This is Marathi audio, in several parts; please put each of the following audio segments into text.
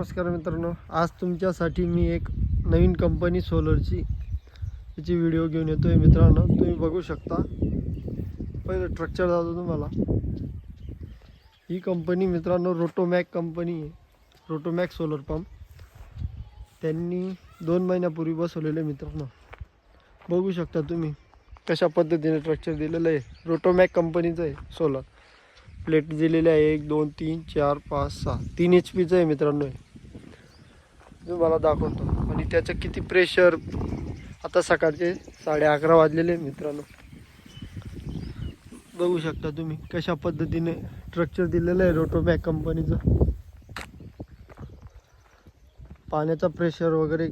नमस्कार मित्रांनो आज तुमच्यासाठी मी एक नवीन कंपनी सोलरची याची व्हिडिओ घेऊन येतो आहे मित्रांनो. तुम्ही बघू शकता. पहिलं स्ट्रक्चर दाखवतो तुम्हाला. ही कंपनी मित्रांनो रोटोमॅक कंपनी आहे. रोटोमॅक सोलर पंप त्यांनी दोन महिन्यापूर्वी बसवलेले मित्रांनो. बघू शकता तुम्ही कशा पद्धतीने स्ट्रक्चर दिलेलं आहे. रोटोमॅक कंपनीचं आहे सोलर प्लेट दिलेले आहे एक दोन तीन चार पाच सहा. तीन एच पीचं आहे मित्रांनो तुम्हाला दाखवतो. आणि त्याचं किती प्रेशर आता सकाळचे साडे अकरा वाजलेले आहे मित्रांनो. बघू शकता तुम्ही कशा पद्धतीने स्ट्रक्चर दिलेलं आहे रोटोमॅक कंपनीचं पाण्याचा प्रेशर वगैरे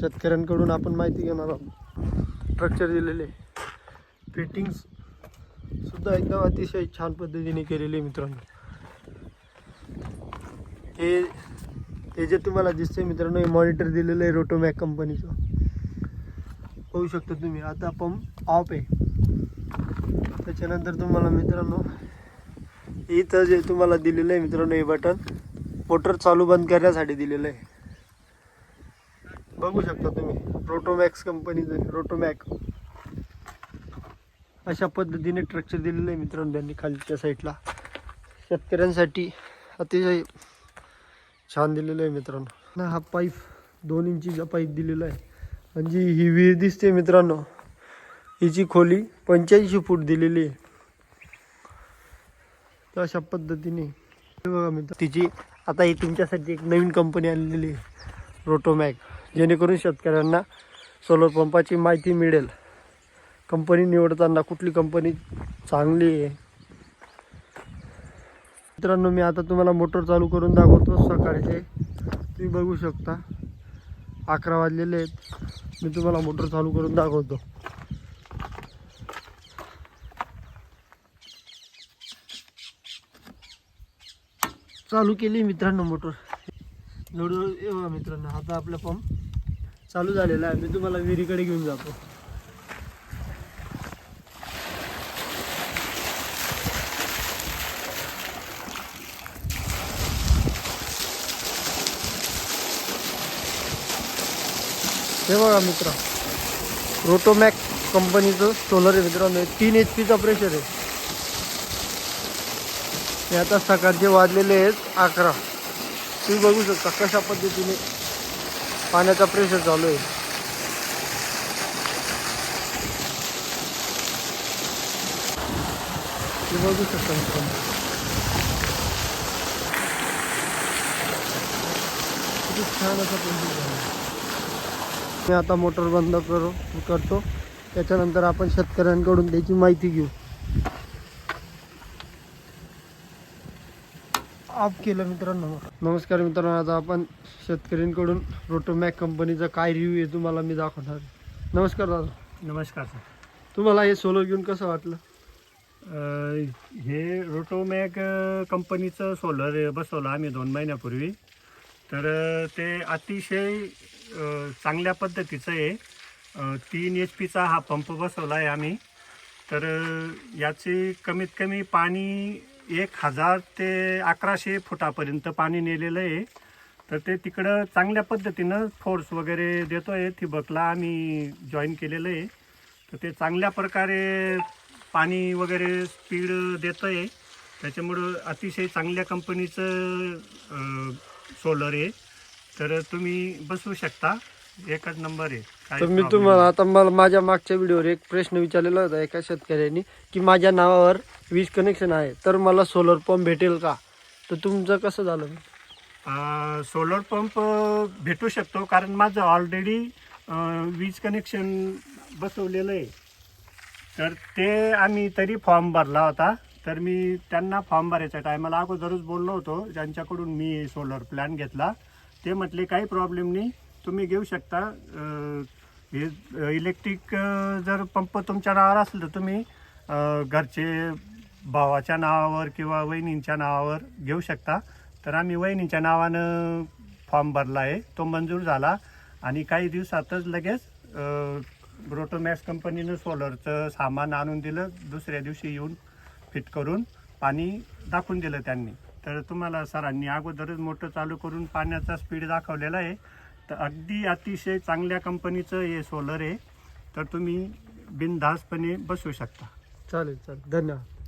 शेतकऱ्यांकडून आपण माहिती घेणार आहोत. स्ट्रक्चर दिलेले फिटिंग्स सुद्धा एकदम अतिशय छान पद्धतीने केलेली आहे मित्रांनो. हे हे जे तुम्हाला दिसतंय मित्रांनो हे मॉनिटर दिलेलं आहे रोटोमॅक कंपनीचं पाहू शकता तुम्ही आता पंप ऑफ आहे. त्याच्यानंतर तुम्हाला मित्रांनो इथं जे तुम्हाला दिलेलं आहे मित्रांनो हे बटन मोटर चालू बंद करण्यासाठी दिलेलं आहे. बघू शकता तुम्ही रोटोमॅक्स कंपनीचं रोटोमॅक अशा पद्धतीने ट्रक्चर दिलेलं आहे मित्रांनो त्यांनी खालच्या साईडला शेतकऱ्यांसाठी अतिशय छान दिलेलं आहे मित्रांनो. ना हा पाईप दोन इंचीचा पाईप दिलेला आहे. म्हणजे ही विहीर दिसते मित्रांनो. हिची खोली पंच्याऐंशी फूट दिलेली आहे. तर अशा पद्धतीने बघा मित्र तिची आता ही तुमच्यासाठी एक नवीन कंपनी आणलेली आहे रोटोमॅक जेणेकरून शेतकऱ्यांना सोलर पंपाची माहिती मिळेल. कंपनी निवडताना कुठली कंपनी चांगली आहे? मित्रांनो मी आता तुम्हाला मोटर चालू करून दाखवतो सकाळचे. तुम्ही बघू शकता. अकरा वाजलेले आहेत. मी तुम्हाला मोटर चालू करून दाखवतो. चालू केली मित्रांनो मोटर जवळजवळ मित्रांनो आता आपला पंप चालू झालेला आहे. मी तुम्हाला विहिरीकडे घेऊन जातो. हे बघा मित्र. रोटोमॅक कंपनीचं सोलर आहे मित्रांनो. तीन एच पीचा प्रेशर आहे. हे आता सकाळचे वाजलेले आहेत अकरा. तुम्ही बघू शकता कशा पद्धतीने पाण्याचा प्रेशर चालू आहे. हे बघू शकता मित्रांनो. किती छान असा प्रेशर झाला. मी आता मोटर बंद करू करतो. त्याच्यानंतर आपण शेतकऱ्यांकडून त्याची माहिती घेऊ. ऑफ केलं मित्रांनो. नमस्कार मित्रांनो आता आपण शेतकऱ्यांकडून रोटोमॅक कंपनीचा काय रिव्ह्यू आहे तुम्हाला मी दाखवणार. नमस्कार दादा. नमस्कार सर. तुम्हाला हे सोलर घेऊन कसं वाटलं? हे रोटोमॅक कंपनीचं सोलर बसवलं आम्ही दोन महिन्यापूर्वी. तर ते अतिशय चांगल्या पद्धतीचं आहे. तीन एच पीचा हा पंप बसवला आहे आम्ही. तर याची याचे कमीत कमी पाणी एक हजार ते अकराशे फुटापर्यंत पाणी नेलेलं आहे. तर ते तिकडं चांगल्या पद्धतीनं फोर्स वगैरे देतो आहे ठिबकला आम्ही जॉईन केलेलं आहे. तर ते चांगल्या प्रकारे पाणी वगैरे स्पीड देतं आहे त्याच्यामुळं अतिशय चांगल्या कंपनीचं सोलर आहे. तर तुम्ही बसवू शकता. एकच नंबर आहे. काही तर मी problem तुम्हाला आता मला माझ्या मागच्या व्हिडिओवर एक प्रश्न विचारलेला होता एका शेतकऱ्यांनी की माझ्या नावावर वीज कनेक्शन आहे तर मला सोलर पंप भेटेल का? तर तुमचं कसं झालं? नाही. सोलर पंप भेटू शकतो कारण माझं ऑलरेडी वीज कनेक्शन बसवलेलं आहे. तर ते आम्ही तरी फॉर्म भरला होता. तर मी त्यांना फॉर्म भरायच्या टायमाला अगोदरच बोललो होतो. ज्यांच्याकडून मी सोलर प्लॅन घेतला. ते म्हटले काही प्रॉब्लेम नाही. तुम्ही घेऊ शकता. हे इलेक्ट्रिक जर पंप तुमच्या नावावर असलं तर तुम्ही घरचे भावाच्या नावावर किंवा वहिनींच्या नावावर घेऊ शकता. तर आम्ही वहिनींच्या नावानं फॉर्म भरला आहे. तो मंजूर झाला आणि काही दिवसातच लगेच अं, रोटोमॅक्स कंपनीनं सोलरचं सामान आणून दिलं. दुसऱ्या दिवशी येऊन फिट करून पाणी दाखवून दिलं त्यांनी. तर तुम्हाला सरांनी अगोदरच मोटर चालू करून पाण्याचा स्पीड दाखवलेला आहे. तर अगदी अतिशय चांगल्या कंपनीचं हे सोलर आहे. तर तुम्ही बिनधास्तपणे बसवू शकता. चालेल चालेल. धन्यवाद.